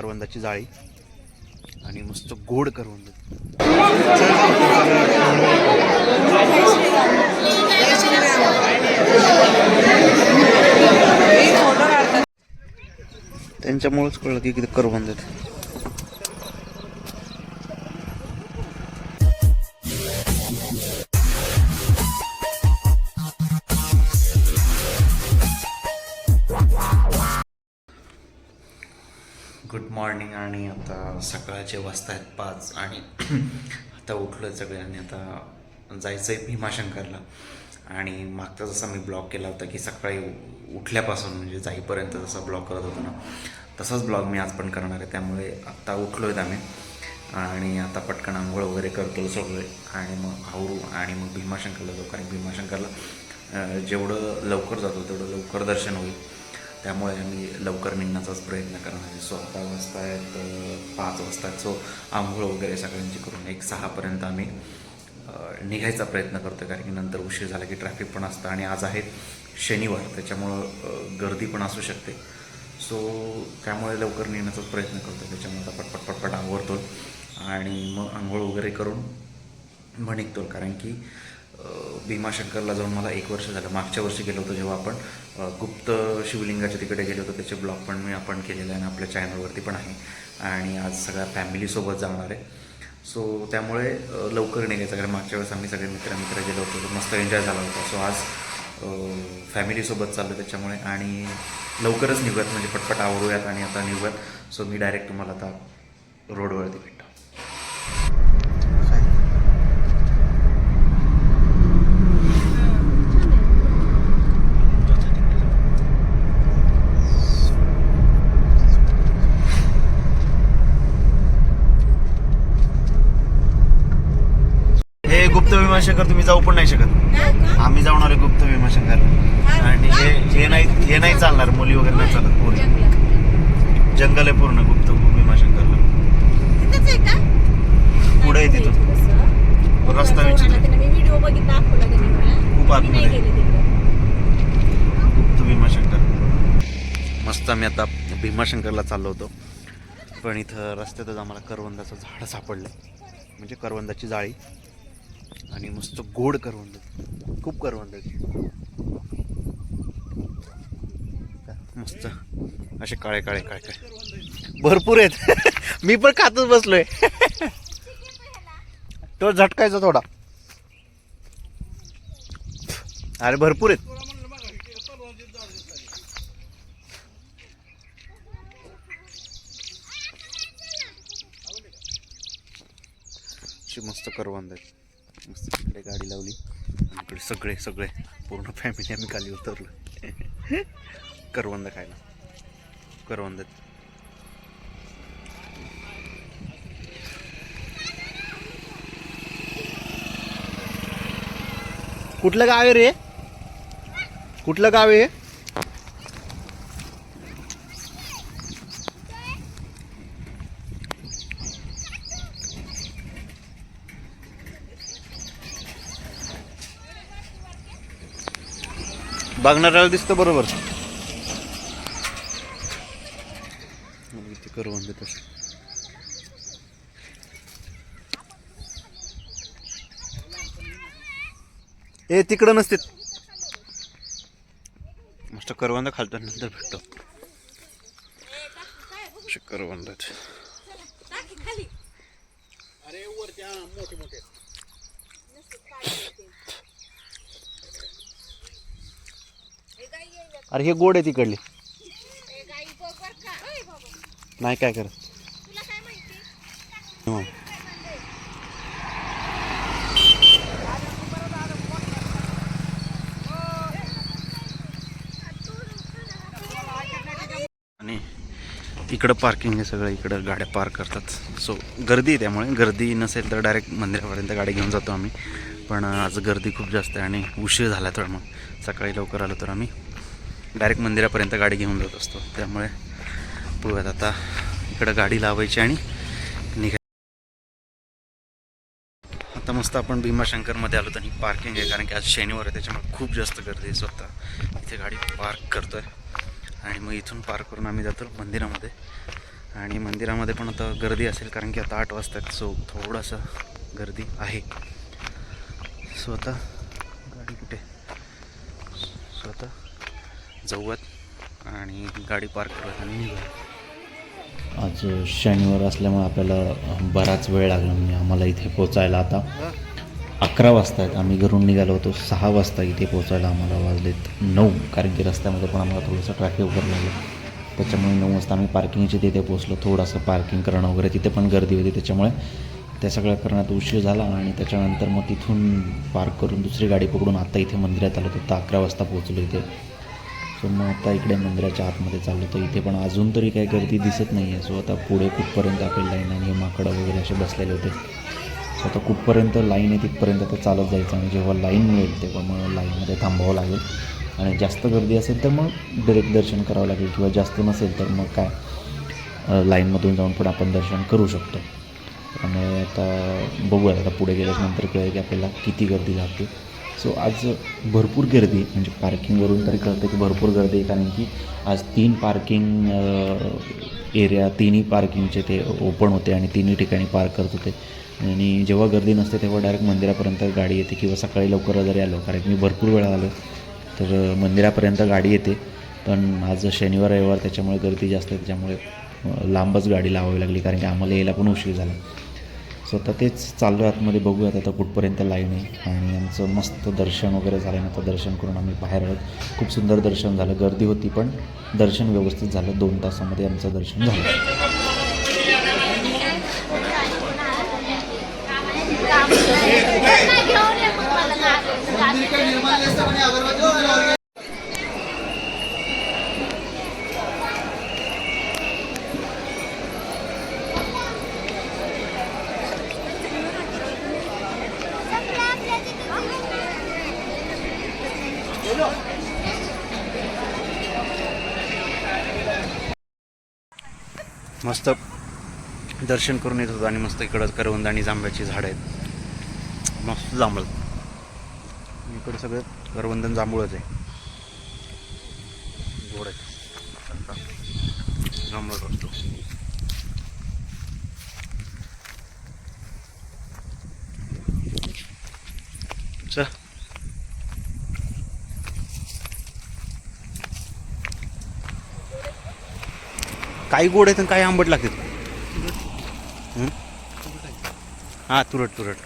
करवंदाची जाळी आणि मस्त गोड करवंद. त्यांच्यामुळेच कळलं की किती करवंद मॉर्निंग आणि आता सकाळचे वाजता आहेत पाच आणि आता उठलो सगळ्यांनी आता जायचं आहे भीमाशंकरला. आणि मागचा जसा मी ब्लॉग केला होता की सकाळी उठल्यापासून म्हणजे जाईपर्यंत जसा ब्लॉग करत होतो ना तसाच ब्लॉग मी आज पण करणार आहे. त्यामुळे आत्ता उठलो आहेत आम्ही आणि आता पटकन आंघोळ वगैरे करतो सगळे. आणि मग आवरू आणि मग भीमाशंकरला जाऊ कारण भीमाशंकरला जेवढं लवकर जातो तेवढं लवकर दर्शन होईल. त्यामुळे आम्ही लवकर निघण्याचाच प्रयत्न करणार आहे. सो आता वाजता आहेत पाच वाजता आहेत सो आंघोळ वगैरे सगळ्यांची करून एक सहापर्यंत आम्ही निघायचा प्रयत्न करतो कारण की नंतर उशीर झाला की ट्रॅफिक पण असतं आणि आज आहे शनिवार. त्याच्यामुळं गर्दी पण असू शकते. सो त्यामुळे लवकर निघण्याचाच प्रयत्न करतो त्याच्यामुळे आता पटपट पटपट आवरतो आणि मग आंघोळ वगैरे करून मग निघतो कारण की भीमाशंकरला जाऊन मला एक वर्ष झालं. मागच्या वर्षी गेलो होतो जेव्हा आपण. गुप्त शिवलिंगाच्या तिकडे गेले होतो त्याचे ब्लॉग पण मी आपण केलेलं आहे आणि आपल्या चॅनलवरती पण आहे. आणि आज सगळ्या फॅमिलीसोबत जाणार आहे. सो त्यामुळे लवकर निघायचं कारण मागच्या वेळेस आम्ही सगळे मित्र मित्र गेलो होतो मस्त एन्जॉय झाला होता. सो आज फॅमिलीसोबत चाललो त्याच्यामुळे आणि लवकरच निघूयात म्हणजे पटपट आवरूयात आणि आता निघूयात. सो मी डायरेक्ट तुम्हाला आता रोडवरती भेटतो. गुप्त भीमाशंकर तुम्ही जाऊ पण नाही शकत. आम्ही जाऊन आलो गुप्त भीमाशंकर आणि हे हे नाही हे नाही चालणार. मुली वगैरे नाही चालत पूर्ण जंगल आहे पूर्ण गुप्त भीमाशंकरला पुढे आहे तिथून रस्ता विचार. खूप आतमध्ये. गुप्त भीमाशंकर मस्त आम्ही आता भीमाशंकरला चाललो होतो. पण इथं रस्त्यातच आम्हाला करवंदाचं झाड सापडलं. म्हणजे करवंदाची जाळी. आणि मस्त गोड करवंद खूप करवंद मस्त. असे काळे काळे काळे काळे. भरपूर आहेत. मी पण खातच बसलोय. तो झटकायचा थोडा. अरे भरपूर आहेत. अशी मस्त करवंद आहेत. मस्त तिकडे गाडी लावली. आणि इकडे सगळे सगळे. पूर्ण फॅमिली आम्ही खाली उतरलो. करवंद खायला. करवंद. कुठलं गाव आहे रे? कुठलं गाव आहे बघणाऱ्याला दिसतं बरोबर. इथे करवंद तसं ए तिकडं नसते. मस्त करवंद खालतो नंतर भेटतो. करवंदाच करवंद आहेत. अरे हे गोड आहे तिकडले. नाही काय करत? हो. आणि इकडं पार्किंग आहे सगळं इकडं गाड्या पार्क करतात. सो गर्दी आहे त्यामुळे. गर्दी नसेल तर डायरेक्ट मंदिरापर्यंत गाडी घेऊन जातो आम्ही. पण आज गर्दी खूप जास्त आहे आणि उशीर झाला तर मग. सकाळी लवकर आलो तर आम्ही. डायरेक्ट मंदिरापर्यंत गाडी घेऊन जात असतो. त्यामुळे पुढ्यात आता इकडं गाडी लावायची आणि निघाय आता मस्त आपण भीमाशंकरमध्ये आलो तर पार्किंग आहे कारण की आज शनिवार आहे त्याच्यामुळे खूप जास्त गर्दी आहे. स्वतः इथे गाडी पार्क करतो आहे आणि मग इथून पार्क करून आम्ही जातो मंदिरामध्ये. आणि मंदिरामध्ये पण आता गर्दी असेल कारण की आता आठ वाजतात सो थोडंसं गर्दी आहे. सो आता गाडी कुठे सो आता जाऊयात आणि गाडी पार्क करूयात आणि निघूया. आज शनिवार असल्यामुळे आपल्याला बराच वेळ लागला म्हणजे आम्हाला इथे पोचायला आता अकरा वाजता आहेत. आम्ही घरून निघालो होतो. सहा वाजता इथे पोचायला आम्हाला वाजलेत नऊ. कारण की रस्त्यामध्ये पण आम्हाला थोडंसं ट्रॅफिक वगैरे लागलं. त्याच्यामुळे नऊ वाजता आम्ही पार्किंगच्या तिथे पोचलो थोडंसं पार्किंग करणं वगैरे तिथे पण गर्दी होती. त्याच्यामुळे त्या सगळ्या करण्यात उशीर झाला आणि त्याच्यानंतर मग तिथून पार्क करून दुसरी गाडी पकडून आता इथे मंदिरात आलो. होतो तर अकरा वाजता पोहोचलो इथे. सो मग आता इकडे मंदिराच्या आतमध्ये चाललो. तर इथे पण अजून तरी काही गर्दी दिसत नाही आहे सो आता पुढे कुठपर्यंत आपली लाईन आणि माकडं वगैरे असे बसलेले होते. सो आता कुठपर्यंत लाईन आहे तिथपर्यंत आता चालत जायचं आणि जेव्हा लाईन मिळेल तेव्हा मग लाईनमध्ये थांबावं लागेल. आणि जास्त गर्दी असेल तर मग डिरेक्ट दर्शन करावं लागेल किंवा जास्त नसेल तर मग काय? लाईनमधून जाऊन पण आपण दर्शन करू शकतो. त्यामुळे आता बघूया आता पुढे गेल्याच्यानंतर कळेल की आपल्याला किती गर्दी लागते. सो आज भरपूर गर्दी म्हणजे पार्किंगवरून तरी कळतं की भरपूर गर्दी आहे. कारण की आज तीन पार्किंग एरिया तिन्ही पार्किंगचे ते ओपन होते आणि तिन्ही ठिकाणी पार्क करत होते. आणि जेव्हा गर्दी नसते तेव्हा डायरेक्ट मंदिरापर्यंत गाडी येते किंवा सकाळी लवकर जरी आलो कारण मी भरपूर वेळा आलो तर मंदिरापर्यंत गाडी येते. पण आज शनिवार रविवार त्याच्यामुळे गर्दी जास्त आहे. त्याच्यामुळे लांबच गाडी लावावी लागली. कारण की आम्हाला यायला पण उशीर झाला. स्वतः तेच चाललो आतमध्ये बघूयात आता कुठपर्यंत लाईन आहे. आणि आमचं मस्त दर्शन वगैरे झालं आता दर्शन करून आम्ही बाहेर आहोत. खूप सुंदर दर्शन झालं. गर्दी होती पण दर्शन व्यवस्थित झालं. दोन तासामध्ये आमचं दर्शन झालं. मस्त दर्शन करून येत होतो आणि मस्त इकडं करवंद आणि जांभ्याची झाडं आहेत. मस्त जांभळ. इकडं सगळं करवंदन जांभूळच आहे. गोड आहे जांभळ असतो काही गोड आहेत आणि काही आंबट लागतात. हां? तुरट तुरट.